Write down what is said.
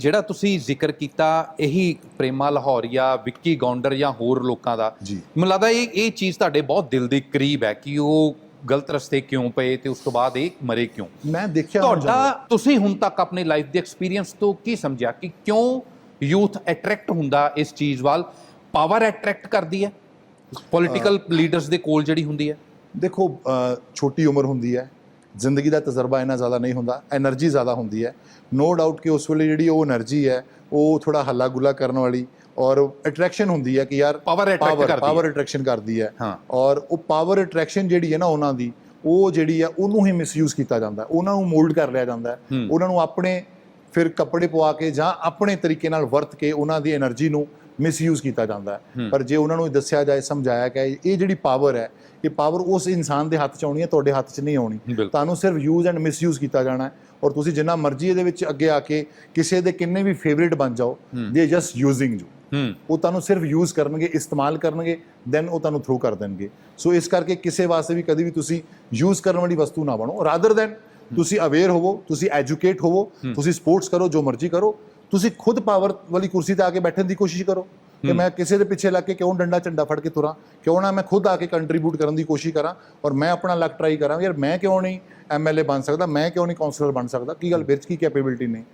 ਜਿਹੜਾ ਤੁਸੀਂ ਜ਼ਿਕਰ ਕੀਤਾ ਇਹੀ ਪ੍ਰੇਮਾ ਲਾਹੌਰੀਆ ਵਿੱਕੀ ਗੌਂਡਰ ਜਾਂ ਹੋਰ ਲੋਕਾਂ ਦਾ ਮੈਨੂੰ ਲੱਗਦਾ ਇਹ ਇਹ ਚੀਜ਼ ਤੁਹਾਡੇ ਬਹੁਤ ਦਿਲ ਦੇ ਕਰੀਬ ਹੈ ਕਿ ਉਹ ਗਲਤ ਰਸਤੇ ਕਿਉਂ ਪਏ ਤੇ ਉਸ ਤੋਂ ਬਾਅਦ ਇਹ ਮਰੇ ਕਿਉਂ? ਮੈਂ ਦੇਖਿਆ ਤੁਹਾਡਾ ਤੁਸੀਂ ਹੁਣ ਤੱਕ ਆਪਣੀ ਲਾਈਫ ਦੇ ਐਕਸਪੀਰੀਅੰਸ ਤੋਂ ਕੀ ਸਮਝਿਆ ਕਿ ਕਿਉਂ ਯੂਥ ਅਟਰੈਕਟ ਹੁੰਦਾ ਇਸ ਚੀਜ਼ ਵੱਲ? ਪਾਵਰ ਅਟਰੈਕਟ ਕਰਦੀ ਹੈ? ਪੋਲਿਟੀਕਲ ਲੀਡਰਸ ਦੇ ਕੋਲ ਜਿਹੜੀ ਹੁੰਦੀ ਹੈ? ਦੇਖੋ ਛੋਟੀ ਉਮਰ ਹੁੰਦੀ ਹੈ। ਜ਼ਿੰਦਗੀ ਦਾ ਤਜਰਬਾ ਇੰਨਾ ਜ਼ਿਆਦਾ ਨਹੀਂ ਹੁੰਦਾ એનર્ਜੀ ਜ਼ਿਆਦਾ ਹੁੰਦੀ ਹੈ। ਨੋ ਡਾਊਟ ਕਿ ਉਸ ਵੇਲੇ ਜਿਹੜੀ ਉਹ એનર્ਜੀ ਹੈ ਉਹ ਥੋੜਾ ਹੱਲਾ ਗੁੱਲਾ ਕਰਨ ਵਾਲੀ ਔਰ ਅਟਰੈਕਸ਼ਨ ਹੁੰਦੀ ਹੈ ਕਿ ਯਾਰ ਪਾਵਰ ਅਟਰੈਕਟ ਕਰਦੀ ਹੈ। ਪਾਵਰ ਅਟਰੈਕਸ਼ਨ ਕਰਦੀ ਹੈ। ਔਰ ਉਹ ਪਾਵਰ ਅਟਰੈਕਸ਼ਨ ਜਿਹੜੀ ਹੈ ਨਾ ਉਹਨਾਂ ਦੀ ਉਹ ਜਿਹੜੀ ਹੈ ਉਹਨੂੰ ਹੀ ਮਿਸਯੂਜ਼ ਕੀਤਾ ਜਾਂਦਾ ਉਹਨਾਂ ਨੂੰ ਮੋਲਡ ਕਰ ਲਿਆ ਜਾਂਦਾ ਉਹਨਾਂ ਨੂੰ ਆਪਣੇ ਫਿਰ ਕੱਪੜੇ ਪਵਾ ਕੇ ਜਾਂ ਆਪਣੇ ਤਰੀਕੇ ਨਾਲ ਵਰਤ ਕੇ ਉਹਨਾਂ ਦੀ એનર્ਜੀ ਨੂੰ ਮਿਸਯੂਜ਼ ਕੀਤਾ ਜਾਂਦਾ ਹੈ। ਪਰ ਜੇ ਉਹਨਾਂ ਨੂੰ ਦੱਸਿਆ ਜਾਏ ਸਮਝਾਇਆ ਕਿ ਇਹ ਜਿਹੜੀ ਪਾਵਰ ਹੈ ਇਹ ਪਾਵਰ ਉਸ ਇਨਸਾਨ ਦੇ ਹੱਥ 'ਚ ਆਉਣੀ ਹੈ ਤੁਹਾਡੇ ਹੱਥ 'ਚ ਨਹੀਂ ਆਉਣੀ। ਤੁਹਾਨੂੰ ਸਿਰਫ ਯੂਜ਼ ਐਂਡ ਮਿਸਯੂਜ਼ ਕੀਤਾ ਜਾਣਾ ਹੈ ਔਰ ਤੁਸੀਂ ਜਿੰਨਾ ਮਰਜ਼ੀ ਇਹਦੇ ਵਿੱਚ ਅੱਗੇ ਆ ਕੇ ਕਿਸੇ ਦੇ ਕਿੰਨੇ ਵੀ ਫੇਵਰਿਟ ਬਣ ਜਾਓ। ਦੇ ਜਸਟ ਯੂਜ਼ਿੰਗ ਯੂ ਉਹ ਤੁਹਾਨੂੰ ਸਿਰਫ ਯੂਜ਼ ਕਰਨਗੇ ਇਸਤੇਮਾਲ ਕਰਨਗੇ ਦੈਨ ਉਹ ਤੁਹਾਨੂੰ ਥਰੂ ਕਰ ਦੇਣਗੇ। ਸੋ ਇਸ ਕਰਕੇ ਕਿਸੇ ਵਾਸਤੇ ਵੀ ਕਦੀ ਵੀ ਤੁਸੀਂ ਯੂਜ਼ ਕਰਨ ਵਾਲੀ ਵਸਤੂ ਨਾ ਬਣੋ। ਰਾਦਰ ਦੈਨ ਤੁਸੀਂ ਅਵੇਅਰ ਹੋਵੋ ਤੁਸੀਂ ਐਜੂਕੇਟ ਹੋਵੋ ਤੁਸੀਂ ਸਪੋਰਟਸ ਕਰੋ ਜੋ ਮਰਜ਼ੀ ਕਰੋ ਤੁਸੀਂ ਖੁਦ ਪਾਵਰ ਵਾਲੀ ਕੁਰਸੀ ਤੇ ਆ ਕੇ ਬੈਠਣ ਦੀ ਕੋਸ਼ਿਸ਼ ਕਰੋ ਕਿ ਮੈਂ ਕਿਸੇ ਦੇ ਪਿੱਛੇ ਲੱਗ ਕੇ ਕਿਉਂ ਡੰਡਾ ਝੰਡਾ ਫੜ ਕੇ ਤੁਰਾਂ ਕਿਉਂ ਨਾ ਮੈਂ ਖੁਦ ਆ ਕੇ ਕੰਟਰੀਬਿਊਟ ਕਰਨ ਦੀ ਕੋਸ਼ਿਸ਼ ਕਰਾਂ ਔਰ ਮੈਂ ਆਪਣਾ ਲੱਕ ਟਰਾਈ ਕਰਾਂ ਯਾਰ ਮੈਂ ਕਿਉਂ ਨਹੀਂ ਐਮਐਲਏ ਬਣ ਸਕਦਾ ਮੈਂ ਕਿਉਂ ਨਹੀਂ ਕਾਉਂਸਲਰ ਬਣ ਸਕਦਾ ਕੀ ਗੱਲ ਵਿੱਚ ਕੀ ਕੈਪੇਬਿਲਿਟੀ ਨਹੀਂ